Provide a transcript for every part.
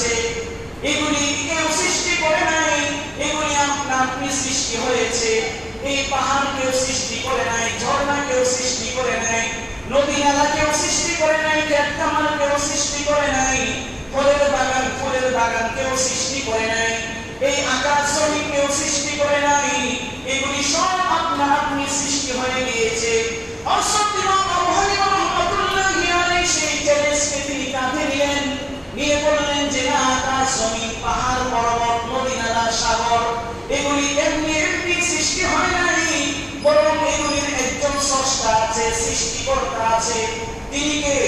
আছে, এগুলি কেউ সৃষ্টি করে নাই, এগুলি আপনা সৃষ্টি হয়েছে। এই পাহাড় কেউ সৃষ্টি করে নাই, ঝর্ণা কেউ সৃষ্টি করে নাই, নদী নালা কেউ সৃষ্টি করে নাই ক্ষেত কেউ সৃষ্টি করে নাই, ফলের বাগান ফুলের বাগান কেউ সৃষ্টি করে নাই, এই আকাশ জমি কেউ সৃষ্টি করে নাই, এগুলি সব আপনা আপনি সৃষ্টি হয়ে গিয়েছে। অসত্যি রহমতুল্লাহি আলাইহি সেই চ্যালেঞ্জকে তিনি কাঁধে নিলেন নিয়ে বললেন যে না আকাশ জমি পাহাড় পর্বত নদী নালা সাগর এগুলি এমনি এমনি সৃষ্টি হয় নাই বরং এগুলির একজন স্রষ্টা আছে সৃষ্টিকর্তা আছে। তিনি কে?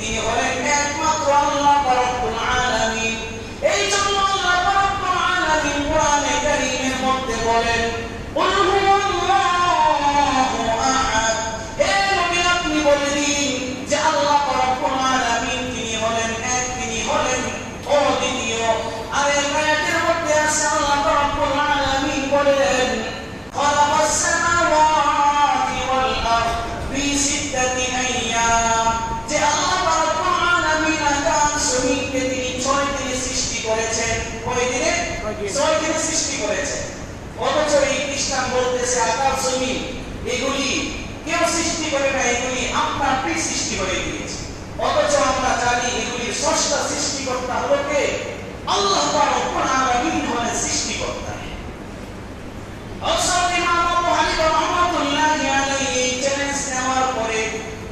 তিনি হলেন একমাত্র আল্লাহ এগুলি কেউ সৃষ্টি করে না, এগুলি আপনি সৃষ্টি হয়ে গিয়েছে অথচ আমরা জানি এগুলির স্রষ্টা সৃষ্টিকর্তা হলো কে? আল্লাহ রাব্বুল আলামিন হলেন সৃষ্টিকর্তা অসৎ ইমাম আবু হানিফা রহমাতুল্লাহি আলাইহি এই চ্যালেঞ্জ নেওয়ার পরে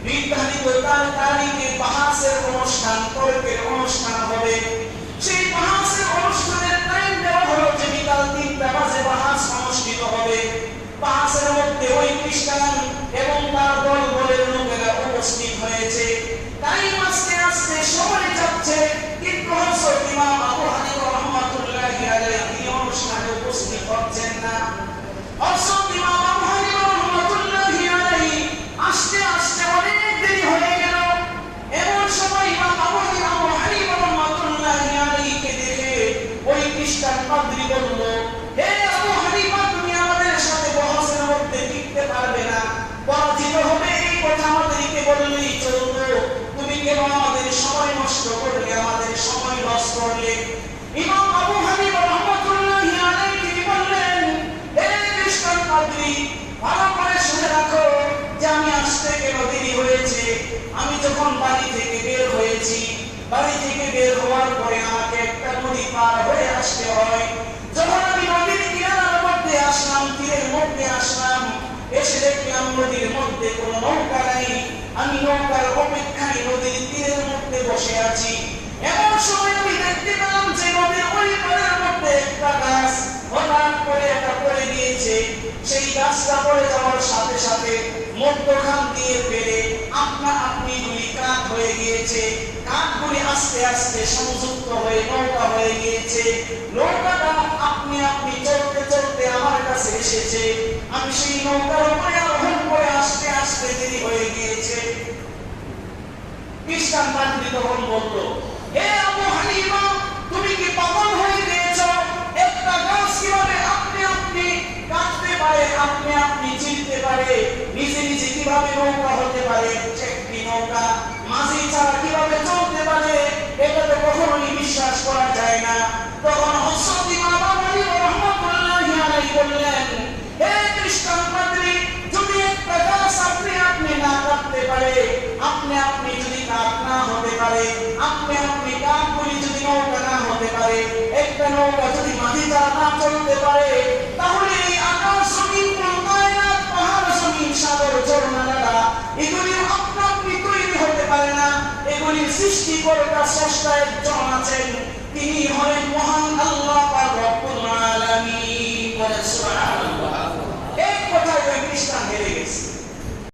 নির্ধারিত তার তারিখে বাহাসের অনুষ্ঠান তর্কের অনুষ্ঠান হবে সেই বাহাসের অনুষ্ঠানের টাইম দেওয়া হলো যে বিকাল তিনটা বাজে বাহাস অনুষ্ঠিত হবে বাহাসের মধ্যে ওই খ্রিস্টান এবং তার দল বলের লোকেরা উপস্থিত হয়েছে টাইম আস্তে আস্তে সময় যাচ্ছে কিন্তু হযরত ইমাম আবু হানিফা রহমাতুল্লাহি আলাইহি অনুষ্ঠানে উপস্থিত হচ্ছেন না হযরত ইমাম আবু হানিফা রহমাতুল্লাহি আলাইহি আস্তে আস্তে অনেক দেরি হয়ে গেল এমন সময় ইমাম আবু হানিফা আবু হানিফা রহমাতুল্লাহি আলাইহিকে দেখে ওই খ্রিস্টান পাদ্রী বলল হে আবু হানিফা তুমি আমাদের সাথে বহসের মধ্যে টিকতে পারবে না পরাজিত এই কথা আমাদেরকে বললেই চলতো তুমি কেন আমাদের সময় নষ্ট করলে, আমাদের সময় লস করলে? ইমাম আবু হানিফা রহমাতুল্লাহি আলাইহি বললেন হে খ্রিস্টান পাদ্রী, ভালো করে শুনে রাখো যে আমি আসতে কেন দেরি হয়েছে। আমি যখন বাড়ি থেকে বের হয়েছি, বাড়ি থেকে বের হওয়ার পরে আমাকে একটা নদী পার হয়ে আসতে হয় যখন আমি নদীর কিনারার মধ্যে আসলাম তীরের মধ্যে আসলাম এসে দেখলাম নদীর মধ্যে কোনো নৌকা নাই। আমি নৌকার অপেক্ষায় নদীর তীরের মধ্যে বসে আছি। এমন সময় আমি দেখতে পেলাম যে নদীর ওই পাড়ের মধ্যে একটা গাছ হঠাৎ করে এটা পড়ে গিয়েছে। সেই গাছটা পড়ে যাওয়ার সাথে সাথে মধ্যখান দিয়ে ফেলে আপনা আপনি গুলি কাঠ হয়ে গিয়েছে। কাঠগুলি আস্তে আস্তে সংযুক্ত হয়ে নৌকা হয়ে গিয়েছে। নৌকাটা আপনি আপনি চলতে কাছে এসেছে। আমি সেই নৌকার উপরে আরোহণ করে আসতে আসতে দেরি হয়ে গিয়েছে। খ্রিস্টান পাদ্রী তখন বলল, হে আবু হানিফা, তুমি কি পাগল হয়ে গিয়েছো? একটা গাছ কীভাবে আপনি আপনি কাটতে পারে, আপনি আপনি চিনতে পারে? নিজে নিজে কীভাবে নৌকা হতে পারে? একটি নৌকা মাঝি ছাড়া কীভাবে চলতে পারে? এটা তো কখনোই বিশ্বাস করা যায় না তখন হযরত ইমাম আবু হানিফা রাহমাতুল্লাহি আলাইহি বললেন হে খ্রিস্টান পাদ্রী যদি একটা গাছ আপনি আপনি না কাটতে পারে আপনি আপনি যদি কাঠ না হতে পারে আপনি আপনি কাঠগুলি হতে পারে তাহলে এই আকাশ জমিন, কায়নাত, পাহাড় জমিন, সাগর, ঝর্ণা এগুলি আপনা আপনি তৈরি হতে পারে না। এগুলির সৃষ্টিকর্তা স্রষ্টা একজন আছেন। তিনি